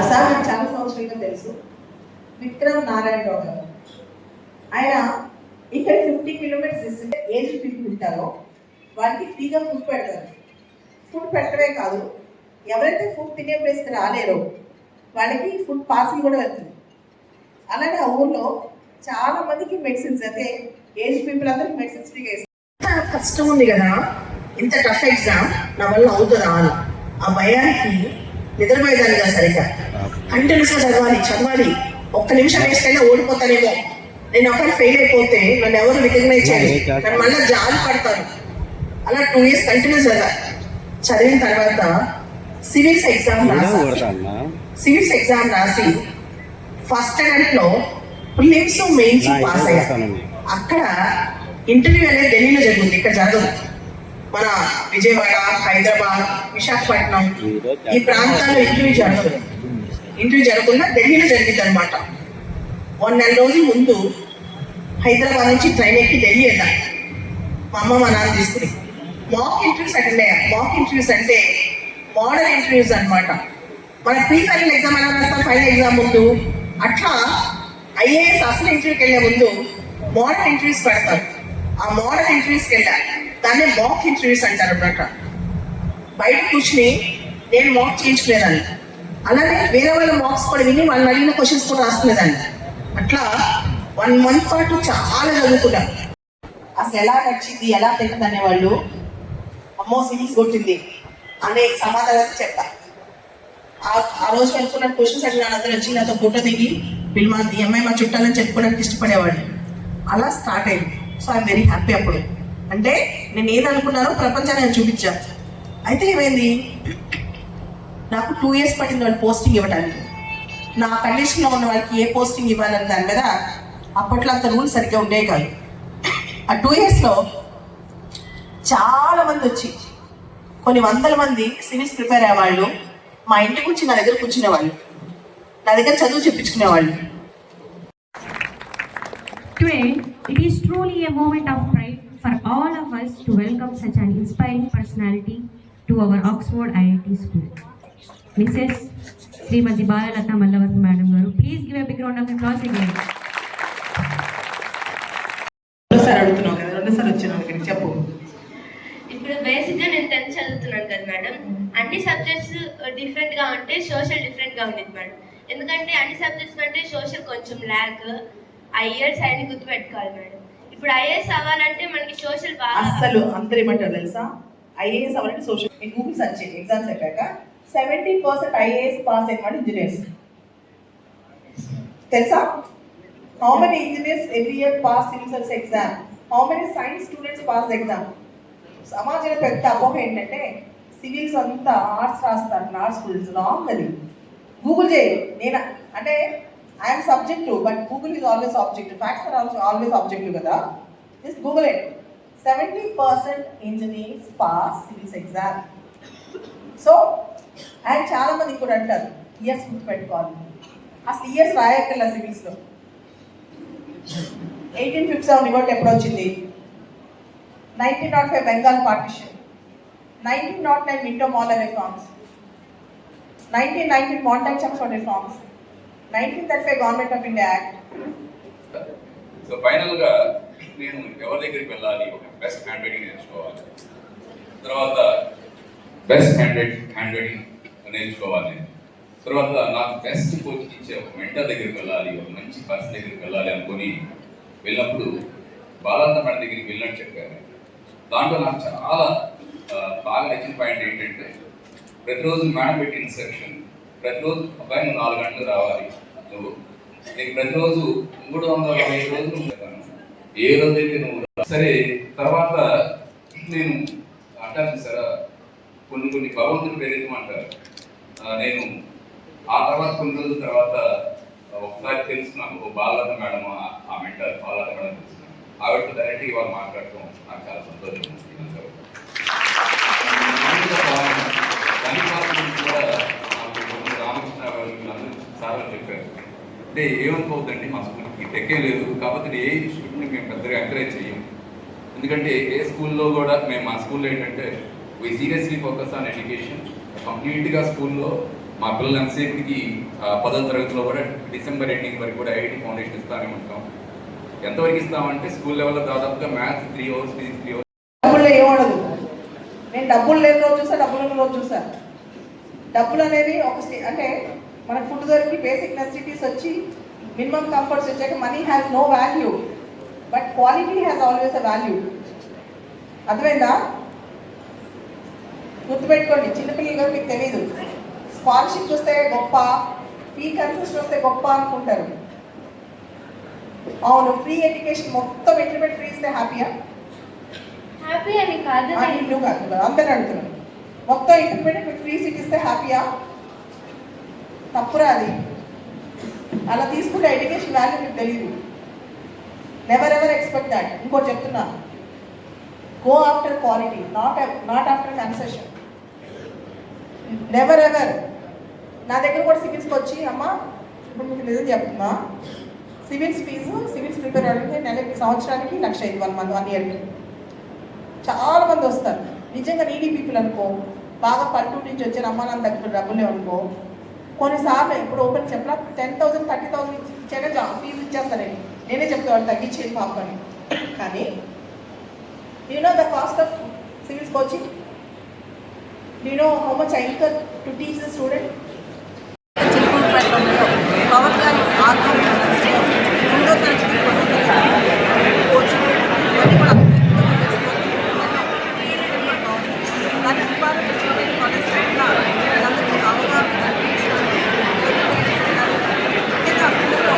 అసలు నాకు చాలా సంవత్సరాలుగా తెలుసు. విక్రమ్ నారాయణరావు గారు. ఆయన ఇక్కడ ఫిఫ్టీ కిలోమీటర్స్ ఇస్తుంటే ఏజ్ పీపుల్ ఉంటారో వాళ్ళకి ఫ్రీగా ఫుడ్ పెడతారు. ఫుడ్ పెట్టడమే కాదు ఎవరైతే ఫుడ్ తినే ప్లేస్కి రాలేరో వాళ్ళకి ఫుడ్ పార్సిల్ కూడా వెళ్తుంది. అలాగే ఆ ఊర్లో చాలా మందికి మెడిసిన్స్ అయితే ఏజ్ పీపుల్ అందరికి మెడిసిన్స్ ఫ్రీగా ఇస్తారు ఇంత కష్టం ఉంది కదా. ఇంత టఫ్ ఎగ్జామ్ నా వల్ల అవుతుందా అని ఆ భయానికి నిద్రపోయేదాన్ని కదా సరిగ్గా కంటిన్యూస్గా చదవాలి చదవాలి. ఒక్క నిమిషం వేస్తేనే ఓడిపోతానేమో. నేను ఒకరు ఫెయిల్ అయిపోతే నన్ను ఎవరు రికగ్నైజ్ చేయలేదు కానీ మళ్ళీ జాలి పడతారు. అలా టూ ఇయర్స్ కంటిన్యూస్ చదవాలి చదివిన తర్వాత సివిల్స్ ఎగ్జామ్ రాసి సివిల్స్ ఎగ్జామ్ రాసి ఫస్ట్ అటెంప్ట్లో ప్రిలిమ్స్ మెయిన్స్ పాస్ అయ్యాను అక్కడ ఇంటర్వ్యూ అనేది ఢిల్లీలో జరుగుతుంది ఇక్కడ జరగదు. మన విజయవాడ హైదరాబాద్ విశాఖపట్నం ఈ ప్రాంతాల్లో ఇంటర్వ్యూ జరగదు. ఇంటర్వ్యూ జరగకుండా ఢిల్లీలో జరిగింది అనమాట వన్ నెల రోజుల ముందు హైదరాబాద్ నుంచి ట్రైన్ ఎక్కి ఢిల్లీ వెళ్ళాను మా అమ్మ మా నాన్న తీసుకుని. మాక్ ఇంటర్వ్యూస్ అటెండ్ అయ్యా. మాక్ ఇంటర్వ్యూస్ అంటే మోడల్ ఇంటర్వ్యూస్ అనమాట మన ప్రీ ఫైనల్ ఎగ్జామ్ ఎలా రాస్తాం ఫైనల్ ఎగ్జామ్ ముందు. అట్లా ఐఏఎస్ అసలు ఇంటర్వ్యూకి వెళ్ళే ముందు మోడల్ ఇంటర్వ్యూస్ పెడతారు ఆ మోడల్ ఇంటర్వ్యూస్కి వెళ్ళాలి దాన్ని మాక్ ఇంటర్వ్యూస్ అంటారు అన్నమాట. బయట కూర్చుని నేను మాక్ చేయించుకునేదాన్ని. అలానే వేరే వాళ్ళ మార్క్స్ కూడా విని వాళ్ళు అడిగిన క్వశ్చన్స్ కూడా రాసుకునేదాన్ని. అట్లా వన్ మంత్ పాటు చాలా చదువుకున్నాను అసలు ఎలా నచ్చింది ఎలా తింటుంది అనేవాళ్ళు అమ్మో సిరీస్ కొట్టింది అనే సమాధానం చెప్తా ఆ- ఆ రోజు అనుకున్న క్వశ్చన్స్ అట్లా నా దగ్గర వచ్చి నాతో ఫోటో దిగి వీళ్ళు మా అమ్మాయి మా చుట్టాలని చెప్పుకోవడానికి ఇష్టపడేవాడిని. అలా స్టార్ట్ అయింది. సో ఐఎమ్ వెరీ హ్యాపీ అప్పుడు. అంటే నేను ఏదనుకున్నానో ప్రపంచాన్ని నేను చూపించా. అయితే ఏమైంది? నాకు టూ ఇయర్స్ పట్టింది వాళ్ళు పోస్టింగ్ ఇవ్వడానికి నా కండిషన్లో ఉన్న వాళ్ళకి ఏ పోస్టింగ్ ఇవ్వాలని దాని మీద అప్పట్లో అంత రూల్స్ సరిగ్గా ఉండేవి కాదు. ఆ టూ ఇయర్స్లో చాలా మంది వచ్చి కొన్ని వందల మంది సివిల్స్ ప్రిపేర్ అయ్యేవాళ్ళు మా ఇంటి గురించి నా దగ్గర కూర్చునేవాళ్ళు నా దగ్గర చదువు చెప్పించుకునేవాళ్ళు. Today, it is truly a moment of pride for all of us to welcome such an inspiring personality to our Oxford IIT school. Mrs. Srimati Balalata Mallavathu Madam Garu, please give a big round of applause again. చెప్పు ఇప్పుడు బేసిక్గా నేను tenth చదువుతున్నాను కదా madam అన్ని subjects డిఫరెంట్గా ఉంటే social డిఫరెంట్గా ఉండేది మేడం ఎందుకంటే అన్ని సబ్జెక్ట్స్ కంటే సోషల్ కొంచెం ల్యాక్ ఐఎస్ అని గుర్తుపెట్టుకోవాలి మేడం. ఇప్పుడు ఐఏఎస్ అవ్వాలంటే మనకి సోషల్ బాగా అస్సలు అందరు ఏమంటారు తెలుసా? ఐఏఎస్ అవ్వాలంటే సోషల్ గూగుల్ సర్చ్ చేయండి ఎగ్జామ్స్ అయిపోయాక సెవెంటీ పర్సెంట్ ఐఏఎస్ పాస్ అయిన ఇంజనీర్స్ తెలుసా? How many engineers every year pass civil service exam how many science students pass exam సమాజంలో పెద్ద అపోహ ఏంటంటే సివిల్స్ అంతా ఆర్ట్స్ రాస్తారు ఆర్ట్స్ స్టూడెంట్స్ రాంగ్ అది గూగుల్ చేయి నేను? అంటే I'm subjective but Google is always objective facts are also always objective కదా. Just Google it seventy percent engineers pass civils exam so and చాలా మంది ఇప్పుడు అంటారు ఇయర్స్ గుర్తుపెట్టుకోవాలి. అసలు ఇయర్స్ రాయక్కర్ల సివిల్స్లో ఎయిటీన్ ఫిఫ్టీ సెవెన్ రివోల్ట్ ఎప్పుడు వచ్చింది? Nineteen naught five Bengal partition nineteen naught nine Minto Morley reforms nineteen nineteen Montagu చంప్సన్ reforms nineteen thirty five Government of India Act so ఫైనల్గా నేను ఎవరి దగ్గరికి వెళ్ళాలి? ఒక బెస్ట్ హ్యాండ్ రైటింగ్ నేర్చుకోవాలి. తర్వాత బెస్ట్ హ్యాండ్ హ్యాండ్ రైటింగ్ నేర్చుకోవాలి. తర్వాత నాకు బెస్ట్ కోచింగ్ ఇచ్చే ఒక మెంటర్ దగ్గరికి వెళ్ళాలి ఒక మంచి పర్సన్ దగ్గరికి వెళ్ళాలి అనుకొని వెళ్ళినప్పుడు బాలాంత మేడం దగ్గరికి వెళ్ళినట్టు చెప్పారు. దాంట్లో నాకు చాలా బాగా నచ్చిన పాయింట్ ఏంటంటే ప్రతిరోజు మేడం పెట్టిన సెక్షన్ ప్రతిరోజు అబ్బాయి నువ్వు నాలుగు గంటలు రావాలి. నువ్వు నీకు ప్రతిరోజు మూడు వందల అరవై రోజులు ఉంటాను ఏ రోజైతే నువ్వు సరే తర్వాత నేను అంటాను సరే. కొన్ని కొన్ని అంటారు. ఆ, నేను ఆ తర్వాత కొన్ని రోజుల తర్వాత ఒకసారి తెలుసుకున్నాను ఓ బాలత మేడం ఆ- మెంటర్ బాలత మేడం తెలుసుకున్నాను ఆవిడతో డైరెక్ట్గా ఇవాళ మాట్లాడటం నాకు చాలా సంతోషం ఉంది. కూడా వీళ్ళందరూ చెప్పారు. అంటే ఏమనుకోవద్దండి మా స్కూల్కి టెక్కే లేదు. కాకపోతే ఏ స్టూడెంట్ని మేము పెద్దగా ఎంకరేజ్ చేయం ఎందుకంటే ఏ స్కూల్లో కూడా మేము మా స్కూల్లో ఏంటంటే we seriously focus on education కంప్లీట్గా స్కూల్లో మా పిల్లలు ఎంతసేపుకి పదవ పదో తరగతిలో కూడా డిసెంబర్ ఎండింగ్ వరకు కూడా ఐఐటి ఫౌండేషన్ ఇస్తానే ఉంటాం. ఎంతవరకు ఇస్తామంటే స్కూల్ లెవెల్లో దాదాపుగా maths three hours physics three hours. డబ్బులు ఏమడదు నేను డబ్బులు లేని రోజు చూసా డబ్బులు ఉన్న రోజు చూసా. డబ్బులు అనేది ఒక అంటే మనకు ఫుడ్ దొరికి బేసిక్ నెసిటీస్ వచ్చి మినిమం కంఫర్ట్స్ వచ్చాక money has no value but quality has always a value అర్థమైందా? గుర్తుపెట్టుకోండి చిన్నపిల్లలు కదా మీకు తెలియదు స్కాలర్షిప్ వస్తే గొప్ప ఫీ కన్సెషన్ వస్తే గొప్ప అనుకుంటారు. అవును ఫ్రీ ఎడ్యుకేషన్ మొత్తం ఇంటర్మీడియట్ ఫ్రీ ఇస్తే హ్యాపీయా హ్యాపీ అని కాదు. అందరూ అడుగుతున్నాను మొత్తం ఇంటర్మీడియట్ ఫ్రీ సీట్ ఇస్తే హ్యాపీయా తప్పురా అది. అలా తీసుకుంటే ఎడ్యుకేషన్ వాల్యూ మీకు తెలియదు నెవర్ ఎవర్ ఎక్స్పెక్ట్ దాట్ ఇంకోటి చెప్తున్నా. Go after quality not not after concession never ever నా దగ్గర కూడా సివిల్స్కి వచ్చి అమ్మ ఇప్పుడు మీకు నిజం చెప్తున్నా. సివిల్స్ ఫీజు సివిల్స్ ప్రిపేర్ అవ్వడానికి నెలకి సంవత్సరానికి లక్ష ఐదు వన్ మంది వన్ ఇయర్కి. చాలా మంది వస్తారు. నిజంగా నీడీ పీపుల్ అనుకో బాగా పల్లెటూరు నుంచి వచ్చిన అమ్మ నాన్న దగ్గర డబ్బులే అనుకో కొన్నిసార్లు ఇప్పుడు ఓపెన్ చెప్పిన టెన్ థౌసండ్ థర్టీ థౌసండ్ ఇచ్చాక జా- ఫీజు ఇచ్చేస్తానండి నేనే చెప్తాను తగ్గించేది పాపని కానీ you know the cost of civils coaching you know how much I to teach the student Pawan గారి ఆధ్వర్యంలో నడిచే రెండో తరగతి పదో తరగతి కోచింగ్ ఇవన్నీ కూడా అద్భుతంగా చేస్తారు. ఎన్నో ఈ రెండు కూడా బాగుంది. కానీ ఇవాళ ప్రైవేట్ కాలేజ్ వల్ల వీళ్ళందరికీ అవగాహన కల్పించడానికి ముఖ్యంగా పిల్లలు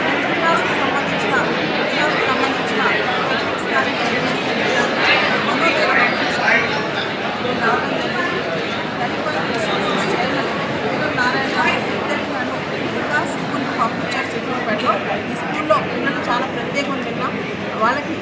టెన్త్ క్లాస్కి సంబంధించిన విషయాలకు సంబంధించిన టెక్నిక్స్ కానీ గైడెన్స్ కానీ పదో తరగతి పంపించాలి. నేను రావడం జరిగింది. దానికి కూడా ఇన్స్టిట్యూట్స్ చైర్మన్ వేణు నారాయణ విద్యార్థులను వికాస్ స్కూల్కి పంపించారు చిత్తూరుపేటలో ఈ స్కూల్లో పిల్లలు చాలా ప్రత్యేకం విన్నాం వాళ్ళకి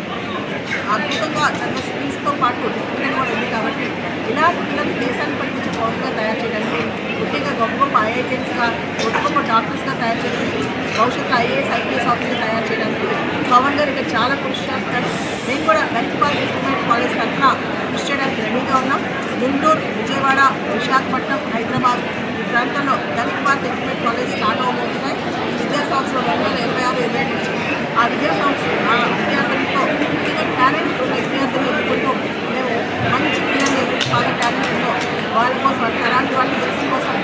అద్భుతంగా చదివే స్కిల్స్తో పాటు డిసిప్లిన్ కూడా ఉంది కాబట్టి ఇలాంటి పిల్లలు దేశాన్ని పట్టించే పౌరులుగా తయారు చేయడానికి ముఖ్యంగా గొప్ప గొప్ప ఐఐటీఎస్గా గొప్ప గొప్ప డాక్టర్స్గా తయారు చేయడానికి భవిష్యత్తు ఐఏఎస్ ఐపీఎస్ ఆఫీసర్ తయారు చేయడానికి పవన్ గారు ఇక్కడ చాలా కృషి చేస్తారు. మేము కూడా గణితపాల్ ఇంటర్మీడియట్ కాలేజ్ తరఫున కృషి చేయడానికి రెడీగా ఉన్నాం. గుంటూరు విజయవాడ విశాఖపట్నం హైదరాబాద్ ఈ ప్రాంతంలో గణితపాల్ ఇంటర్మీడియట్ కాలేజ్ స్టార్ట్ అవబోతున్నాయి విద్యా సంవత్సరం రెండు వేల ఇరవై ఆరు ఇరవై నుంచి ఆ విద్యా సంవత్సరం ఆ విద్యార్థులతో ముఖ్యంగా టాలెంట్ ఉన్న విద్యార్థులు ఎదుర్కొంటూ మేము మంచి పిల్లలు ఎవరికి బాగా టాలెంట్ వారి వాళ్ళ కోసం అలాంటి వాళ్ళ దేశం కోసం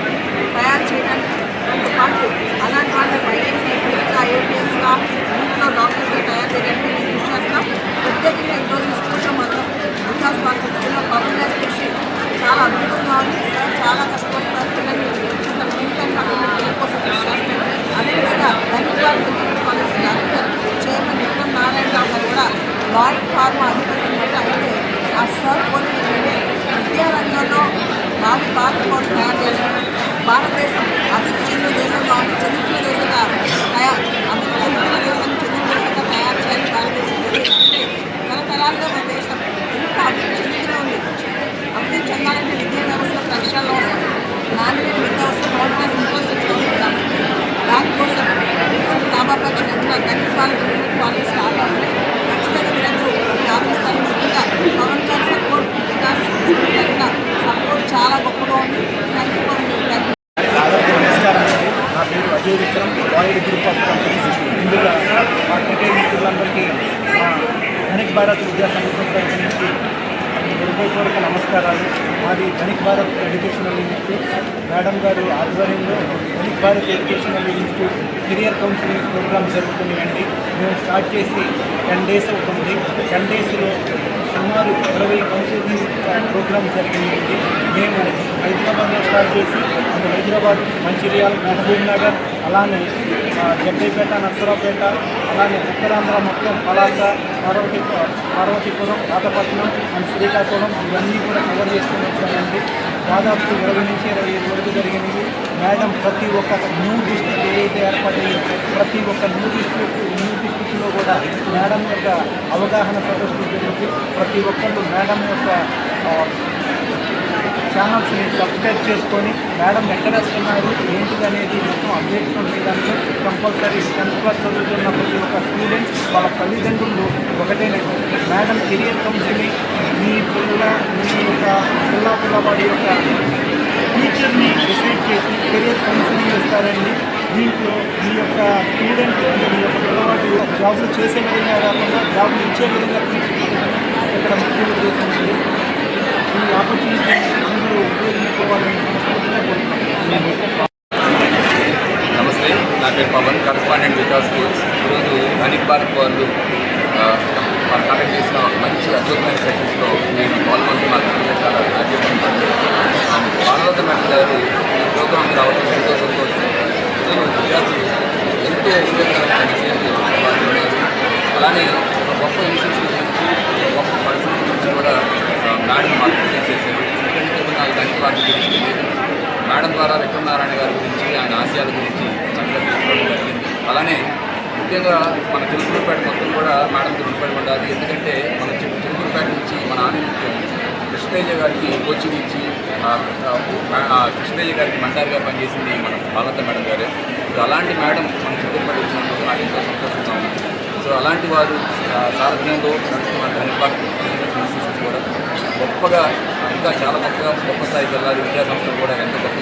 తయారు చేయడానికి పాటు అలాంటి వాళ్ళని ఐఏఎస్ ఐపీఎస్గా ఐఐటీఎస్గా ఇంట్లో డాక్టర్స్గా తయారు చేయడానికి భారతదేశం ఆధ్వర్యంలో Dhanik Bharat educational institute career counselling programme జరుగుతున్నాయండి మేము స్టార్ట్ చేసి టెన్ డేస్ అవుతుంది. టెన్ డేస్లో సుమారు ఇరవై కౌన్సిలింగ్ ప్రోగ్రామ్ జరిగిందండి మేము హైదరాబాద్లో స్టార్ట్ చేసి హైదరాబాద్ మంచిర్యాల మహబూబ్ నగర్ అలానే ఆ, నర్సరావుపేట అలానే ఉత్తరాంధ్ర మొత్తం పలాస పార్వతి పార్వతీపురం రాతపట్నం అండ్ శ్రీకాకుళం ఇవన్నీ కూడా కవర్ చేసుకుని వచ్చామండి. దాదాపు ఇరవై నుంచి ఇరవై ఐదు వరకు జరిగినవి. మేడం ప్రతి ఒక్క న్యూ డిస్ట్రిక్ట్ ఏదైతే ఏర్పడిందో ప్రతి ఒక్క న్యూ డిస్ట్రిక్ట్ న్యూ డిస్ట్రిక్ట్లో కూడా మేడం యొక్క అవగాహన సదస్సులు జరిగింది ప్రతి ఒక్కళ్ళు మేడం యొక్క ఛానల్స్ని సబ్స్క్రైబ్ చేసుకొని మేడం ఎక్కడ వస్తున్నారు ఏంటిది అనేది అప్డేట్స్ ఉంటాయి ఉండేదానికి కంపల్సరీ టెన్త్ క్లాస్ చదువుతున్న ప్రతి ఒక్క స్టూడెంట్ వాళ్ళ తల్లిదండ్రులు ఒకటే మేడం కెరియర్ కౌన్సిలింగ్ మీ పిల్ల మీ యొక్క పిల్ల పిల్లవాడి యొక్క ఫ్యూచర్ని డిసైడ్ చేసి కెరియర్ కౌన్సిలింగ్ ఇస్తారండి దీంట్లో మీ యొక్క స్టూడెంట్ అంటే మీ యొక్క పిల్లవాడు జాబ్లు చేసే విధంగా కాకుండా జాబ్లు ఇచ్చే విధంగా ఇక్కడ ముఖ్య ఉద్దేశం ఈ ఆపర్చునిటీ అందరూ ఉపయోగించుకోవాలని మనస్ఫూర్తిగా కోరుకుంటున్నాను. నా పేరు పవన్ కరస్పాండెంట్ వికాస్ స్కూల్స్. ఈరోజు ధనిక్ పార్క్ వాళ్ళు ఆ, వాళ్ళు కండక్ట్ చేసిన ఒక మంచి అద్భుతమైన సెషన్స్లో నేను పాల్గొంటున్నాను అంటే చాలా హ్యాపీగా మేడం గారు ఈ ప్రోగ్రామ్ రావడం ఎంతో సంతోషం. విద్యార్థులు ఎంతో ఉపయోగకరమైన విషయాలు అలానే ఒక గొప్ప ఇన్స్టిట్యూషన్ గురించి గొప్ప పరిస్థితి గురించి కూడా ఆ, మేడం మాకు తెలియజేశారు. ఎందుకంటే నాకు ధనిక్ భారత్ గురించి మేడం ద్వారా విక్రమనారాయణ గారి గురించి ఆయన ఆశయాల గురించి చక్కగా జరిగింది అలానే ముఖ్యంగా మన చిలుకూరుపేట మొత్తం కూడా మేడం చిలుకూరుపేట ఉండాలి. ఎందుకంటే మన చిలుకూరుపేట నుంచి మన ఆనంద కృష్ణయ్య గారికి కోచింగ్ ఇచ్చి ఆ, కృష్ణయ్య గారికి మంటారుగా పనిచేసింది మన బాలత మేడం గారే. సో అలాంటి మేడం మన చిలుకూరుపేట వచ్చినందుకు నాకు ఎంతో సంతోషంగా ఉంది. సో అలాంటి వారు సారథ్యంలో నడుస్తున్న ధనిపాట్ కూడా గొప్పగా ఇంకా చాలా గొప్పగా గొప్ప స్థాయికి వెళ్ళాలి. విద్యా సంస్థలు కూడా ఎంతో గొప్ప